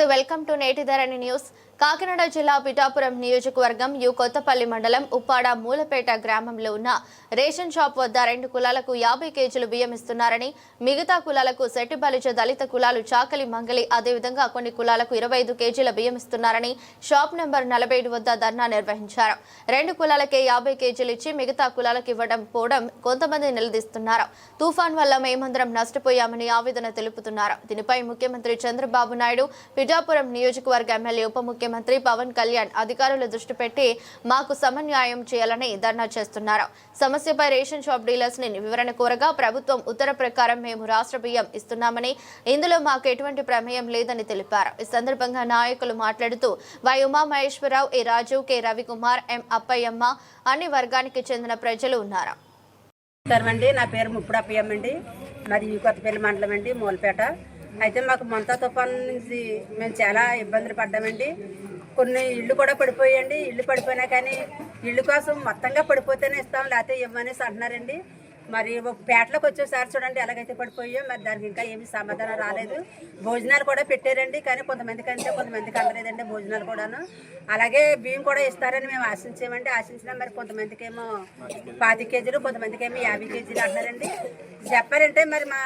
నమస్తే welcome to నేటి ధరణి news. Kakinada జిల్లా పిఠాపురం నియోజకవర్గం యు కొత్తపల్లి మండలం ఉప్పాడ మూలపేట గ్రామంలో ఉన్న రేషన్ షాప్ వద్ద రెండు కులాలకు యాభై కేజీలు బియ్యం ఇస్తున్నారని మిగతా కులాలకు సెట్టిబలిజ దళిత కులాలు చాకలి మంగలి అదేవిధంగా కొన్ని కులాలకు ఇరవై ఐదు కేజీల బియ్యం ఇస్తున్నారని షాప్ నెంబర్ నలభై ఏడు వద్ద ధర్నా నిర్వహించారు. రెండు కులాలకే యాభై కేజీలు ఇచ్చి మిగతా కులాలకు ఇవ్వడం పోవడం కొంతమంది నిలదీస్తున్నారు. తుఫాన్ వల్ల మేమందరం నష్టపోయామని ఆవేదన తెలుపుతున్నారు. దీనిపై ముఖ్యమంత్రి చంద్రబాబు నాయుడు పిఠాపురం నియోజకవర్గ ఎమ్మెల్యే ఉప ముఖ్యమంత్రి పవన్ కళ్యాణ్ అధికారులు దృష్టి పెట్టి మాకు సమన్యాయం చేయాలని ధర్నా చేస్తున్నారు. సమస్యపై రేషన్ షాప్ డీలర్స్ని వివరణ కోరగా ప్రభుత్వం ఉత్తర ప్రకారం మేము రాష్ట్ర బియ్యం ఇస్తున్నామని ఇందులో మాకు ఎటువంటి ప్రమేయం లేదని తెలిపారు. ఈ సందర్భంగా నాయకులు మాట్లాడుతూ Y Umamaheswararao A Raju K Ravikumar M Appayyamma అన్ని వర్గానికి చెందిన ప్రజలు ఉన్నారు. అండి నా పేరు ముప్పుడప్పయ్యమ్మ అండి మాది కొత్తపల్లి మండలం అండి మూలపేట. అయితే మాకు మంత తుఫాన్ నుంచి మేము చాలా ఇబ్బందులు పడ్డామండి. కొన్ని ఇళ్ళు కూడా పడిపోయాయండి. ఇళ్ళు పడిపోయినా కానీ ఇళ్ళు కోసం మొత్తంగా పడిపోతేనే ఇస్తాం లేకపోతే ఇవ్వనేసి అంటున్నారండి. మరి ఒక పేటలోకి వచ్చేసారి చూడండి ఎలాగైతే పడిపోయాయో మరి దానికి ఇంకా ఏమి సమాధానం రాలేదు. భోజనాలు కూడా పెట్టారండి కానీ కొంతమందికి అంటే కొంతమందికి అందలేదండి భోజనాలు కూడాను. అలాగే బియ్యం కూడా ఇస్తారని మేము ఆశించామండి. ఆశించినా మరి కొంతమందికి ఏమో పాతి కేజీలు కొంతమందికి ఏమో యాభై కేజీలు అంటున్నారండి. చెప్పారంటే మరి మా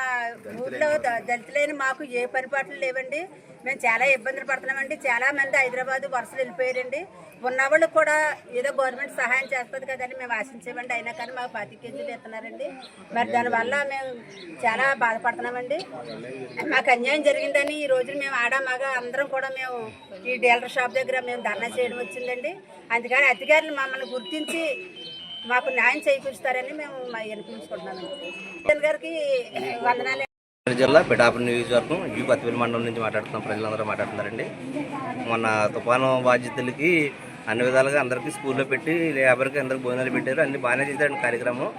ఊర్లో ద- దళితులైన మాకు ఏ పరిపాట్లు లేవండి. మేము చాలా ఇబ్బందులు పడుతున్నామండి. చాలా మంది హైదరాబాద్ వరుసలు వెళ్ళిపోయారండి. ఉన్నవాళ్ళు కూడా ఏదో గవర్నమెంట్ సహాయం చేస్తుంది కదండి మేము ఆశించామండి అయినా కానీ మాకు పది కేజీలు ఇస్తున్నారండి. మరి దానివల్ల మేము చాలా బాధపడుతున్నామండి. మాకు అన్యాయం జరిగిందని ఈ రోజున మేము ఆడ మగ అందరం కూడా మేము ఈ డీలర్ షాప్ దగ్గర మేము ధర్నా చేయడం వచ్చిందండి. అందుకని అధికారులు మమ్మల్ని గుర్తించి మాకు న్యాయం చేకూరుస్తారని మేము వినిపించుకుంటున్నామండి గారికి వందనాలు జిల్లా పిఠాపురం నియోజకవర్గం యూ కొత్తపల్లి మండలం నుంచి మాట్లాడుతున్నాం. ప్రజలందరూ మాట్లాడుతున్నారండి. మొన్న తుఫాను బాధ్యతలకి అన్ని విధాలుగా అందరికీ స్కూల్లో పెట్టి లేబర్కి అందరికి భోజనాలు పెట్టారు. అన్ని బాగానే చేశారండి కార్యక్రమం.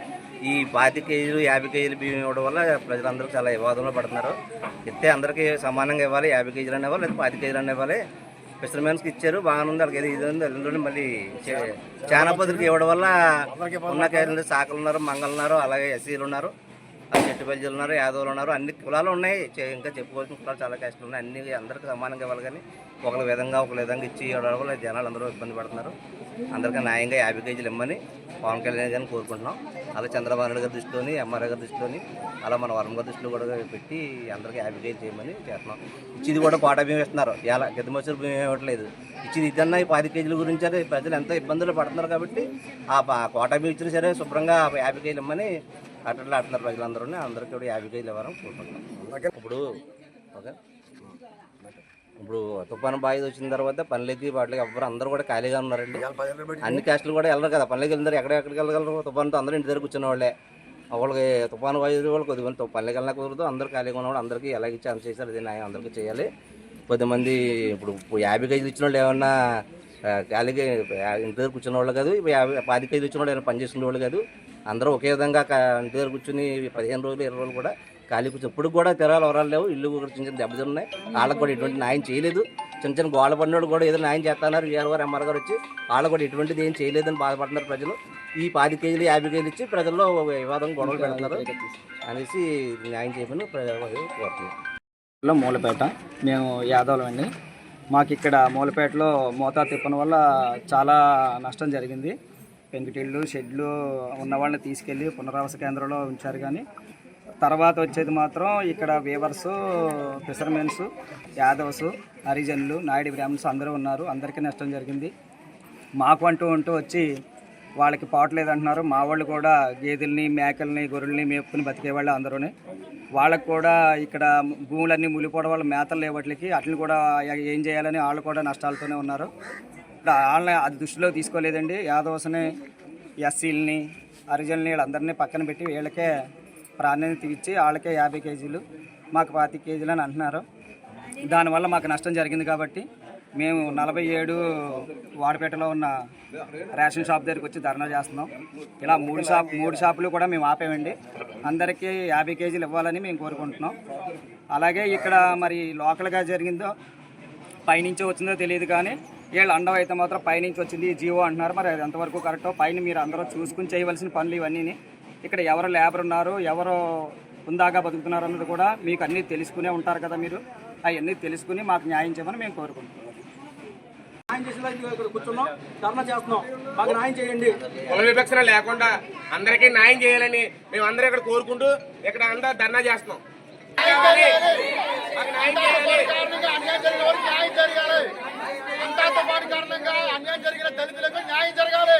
ఈ పాతి కేజీలు యాభై కేజీలు బియ్యం ఇవ్వడం వల్ల ప్రజలందరూ చాలా వివాదంలో పడుతున్నారు. ఇస్తే అందరికీ సమానంగా ఇవ్వాలి. యాభై కేజీలు అనే ఇవ్వాలి. లేదా పాతి కేజీలు అనే ఇవ్వాలి. ఫిషర్మెన్స్కి ఇచ్చారు. బాగానే ఉంది. వాళ్ళకి ఏదో ఇది ఉంది. ఎల్లుండి మళ్ళీ చే- చాలా ఇవ్వడం వల్ల ఉన్న కేజీలు సాకలు ఉన్నారు మంగళ ఉన్నారు అలాగే ఎస్సీలు ఉన్నారు. ఆ ఉన్నారు యాదవులు ఉన్నారు అన్ని కులాలు ఉన్నాయి. ఇంకా చెప్పుకోవాల్సిన కులాలు చాలా కష్టాలు ఉన్నాయి. అన్ని అందరికీ సమానంగా ఇవ్వాలి కానీ ఒకరి విధంగా ఒక విధంగా ఇచ్చి ఇవ్వడం జనాలు అందరూ ఇబ్బంది పడుతున్నారు. అందరికీ న్యాయంగా యాభై కేజీలు ఇమ్మని పవన్ కళ్యాణ్ గారిని కోరుకుంటున్నాం. అలా చంద్రబాబు నాయుడు గారి దృష్టిలోని ఎంఆర్ఐ గారి దృష్టిలోని అలా మన వరం గారి దృష్టిలో కూడా పెట్టి అందరికీ యాభై కేజీ చేయమని చేస్తున్నాం. ఇచ్చింది కూడా కోట భీమి ఇస్తున్నారు ఇలా గిద్దమసూరు భీమి ఇవ్వట్లేదు. ఇచ్చింది ఇదన్నా ఈ పది కేజీల గురించి ప్రజలు ఎంతో ఇబ్బందులు పడుతున్నారు కాబట్టి ఆ కోటా కోట ఇచ్చినా సరే శుభ్రంగా యాభై కేజీలు ఇమ్మని అట్లా ఆడుతున్నారు ప్రజలందరూ అందరికీ కూడా యాభై కేజీలు ఇవ్వాలని కోరుకుంటున్నాం. ఇప్పుడు ఓకే. ఇప్పుడు తుఫాను బాధ వచ్చిన తర్వాత పనులకి వాటికి ఎవ్వరు అందరూ కూడా ఖాళీగా ఉన్నారండి. అన్ని క్యాస్టులు కూడా వెళ్ళరు కదా. పనులకి ఎక్కడ ఎక్కడికి వెళ్ళగలరు? తుఫానుతో అందరూ ఇంటి దగ్గర కూర్చున్న వాళ్ళే. వాళ్ళకి తుఫాను వాయువు వాళ్ళు కొద్దిగా మంది పనులకి వెళ్ళినా కుదరదు అందరూ ఖాళీగా ఉన్నవాళ్ళు అందరికీ ఎలాగ ఛాన్స్ చేశారు? అది న్యాయం అందరికీ చేయాలి. కొద్దిమంది ఇప్పుడు ఇప్పుడు యాభై కేజీలు ఇచ్చిన వాళ్ళు ఏమన్నా ఖాళీగా ఇంటి దగ్గర కూర్చున్న వాళ్ళు కాదు ఇప్పుడు యాభై పది కేజీలు ఇచ్చిన వాళ్ళు ఏమైనా పని చేసుకునే వాళ్ళు కాదు. అందరూ ఒకే విధంగా ఇంటి దగ్గర కూర్చుని పదిహేను రోజులు ఇరవై రోజులు కూడా ఖాళీ కూర్చొని. ఇప్పుడు కూడా తిరాలు వరాలు లేవు. ఇల్లు కూడా చిన్న చిన్న దెబ్బతిన్నాయి ఉన్నాయి వాళ్ళకి కూడా ఎటువంటి న్యాయం చేయలేదు. చిన్న చిన్న గోడ పడినోడు కూడా ఏదో న్యాయం చేస్తున్నారు వీఆర్ గారు ఎంఆర్ గారు వచ్చి. వాళ్ళు కూడా ఎటువంటిది ఏం చేయలేదని బాధపడుతున్నారు ప్రజలు. ఈ పాతి కేజీలు యాభై కేజీలు ఇచ్చి ప్రజల్లో వివాదం గొడవలు పెడుతున్నారు అనేసి న్యాయం చేయమని ప్రజలు కోరుతున్నారు. మూలపేట. మేము యాదవులమండి మాకు ఇక్కడ మూలపేటలో మోతా తిప్పన వల్ల చాలా నష్టం జరిగింది. పెంకుటిళ్ళు షెడ్లు ఉన్న వాళ్ళని తీసుకెళ్ళి పునరావాస కేంద్రంలో ఉంచారు కానీ తర్వాత వచ్చేది మాత్రం ఇక్కడ వీవర్స్ ఫిషర్మెన్స్ యాదవ్స్ హరిజనులు నాయుడు బ్రాహ్మణ్స్ అందరూ ఉన్నారు. అందరికీ నష్టం జరిగింది. మాకు అంటూ ఉంటూ వచ్చి వాళ్ళకి పాటలేదు అంటున్నారు మా వాళ్ళు కూడా గేదెల్ని మేకల్ని గొర్రెల్ని మేపుకుని బతికేవాళ్ళు అందరూనే. వాళ్ళకు కూడా ఇక్కడ భూములన్నీ ములిపోవడం వల్ల మేతలు లేవట్లకి అట్లని కూడా ఏం చేయాలని వాళ్ళు కూడా నష్టాలతోనే ఉన్నారు. ఆన్లైన్ అది దృష్టిలో తీసుకోలేదండి. యాదవస్ని ఎస్సీలని హరిజనుల్ని వీళ్ళందరినీ పక్కన పెట్టి వీళ్ళకే ప్రాధాన్యత ఇచ్చి వాళ్ళకే యాభై కేజీలు మాకు పాతి కేజీలు అని అంటున్నారు. దానివల్ల మాకు నష్టం జరిగింది కాబట్టి మేము నలభై ఏడు వాడపేటలో ఉన్న రేషన్ షాప్ దగ్గరికి వచ్చి ధర్నా చేస్తున్నాం. ఇలా మూడు షాప్ మూడు షాపులు కూడా మేము ఆపేమండి. అందరికీ యాభై కేజీలు ఇవ్వాలని మేము కోరుకుంటున్నాం. అలాగే ఇక్కడ మరి లోకల్గా జరిగిందో పైనుంచి వచ్చిందో తెలియదు కానీ వీళ్ళు అండం అయితే మాత్రం పైనుంచి వచ్చింది జీవో అంటున్నారు. మరి అది ఎంతవరకు కరెక్టో పైన మీరు అందరూ చూసుకుని చేయవలసిన పనులు ఇవన్నీ ఇక్కడ ఎవరు లేబర్ ఉన్నారు ఎవరు ఉందాగా బతుకుతున్నారు అన్నది కూడా మీకు అన్నీ తెలుసుకునే ఉంటారు కదా మీరు. అవన్నీ తెలుసుకుని మాకు న్యాయం చేయమని మేము కోరుకుంటున్నాం. న్యాయం చేసేలా ఇక్కడ కూర్చున్నాం ధర్నా చేస్తున్నాం. మాకు న్యాయం చేయండి. కుల వివక్షణ లేకుండా అందరికీ న్యాయం చేయాలని మేము అందరూ ఇక్కడ కోరుకుంటూ ఇక్కడ అందరూ ధర్నా చేస్తున్నాం. న్యాయం జరగాలి. అంతా తుఫాను కారణంగా అన్యాయం జరిగిన దళితులకు న్యాయం జరగాలి.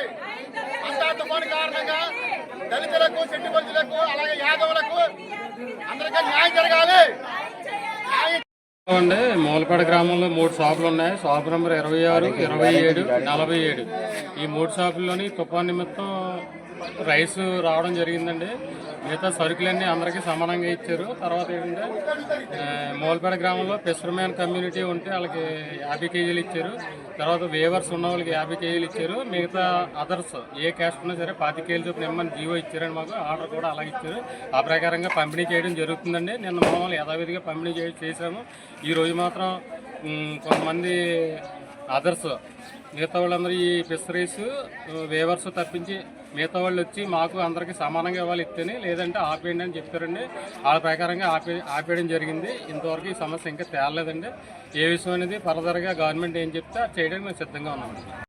అంతా తుఫాను కారణంగా దళితులకు అలాగే యాదవులకు అందరికీ న్యాయం జరగాలి. న్యాయం అండి మూలపేట గ్రామంలో మూడు షాపులు ఉన్నాయి. షాపు నెంబర్ ఇరవై ఆరు ఇరవై ఏడు నలభై ఏడు. ఈ మూడు షాపుల్లోని తుఫాన్ నిమిత్తం రైస్ రావడం జరిగిందండి. మిగతా సరుకులన్నీ అందరికీ సమానంగా ఇచ్చారు. తర్వాత ఏంటంటే ఆ, మూలపేట గ్రామంలో పెసరమ్యాన్ కమ్యూనిటీ ఉంటే వాళ్ళకి యాభై కేజీలు ఇచ్చారు. తర్వాత వేవర్స్ ఉన్న వాళ్ళకి యాభై కేజీలు ఇచ్చారు. మిగతా అదర్స్ ఏ క్యాస్ట్ ఉన్నా సరే పాతి కేజీలు చొప్పున ఇమ్మని జీవో ఇచ్చారని మాకు ఆర్డర్ కూడా అలాగే ఇచ్చారు. ఆ ప్రకారంగా పంపిణీ చేయడం జరుగుతుందండి. నిన్న మామూలు యథావిధిగా పంపిణీ చే- చేశాము. ఈరోజు మాత్రం కొంతమంది అదర్స్ మిగతా వాళ్ళందరూ ఈ ఫిషరీస్ వేవర్స్ తప్పించి మిగతా వాళ్ళు వచ్చి మాకు అందరికీ సమానంగా ఇవ్వాలి ఇస్తేనే లేదంటే ఆపేయండి అని చెప్తారండి వాళ్ళ ప్రకారంగా ఆపే ఆపేయడం జరిగింది. ఇంతవరకు ఈ సమస్య ఇంకా తేలలేదండి. ఏ విషయం అనేది ఫర్దర్గా గవర్నమెంట్ ఏం చెప్తే చేయడానికి మేము సిద్ధంగా ఉన్నామండి.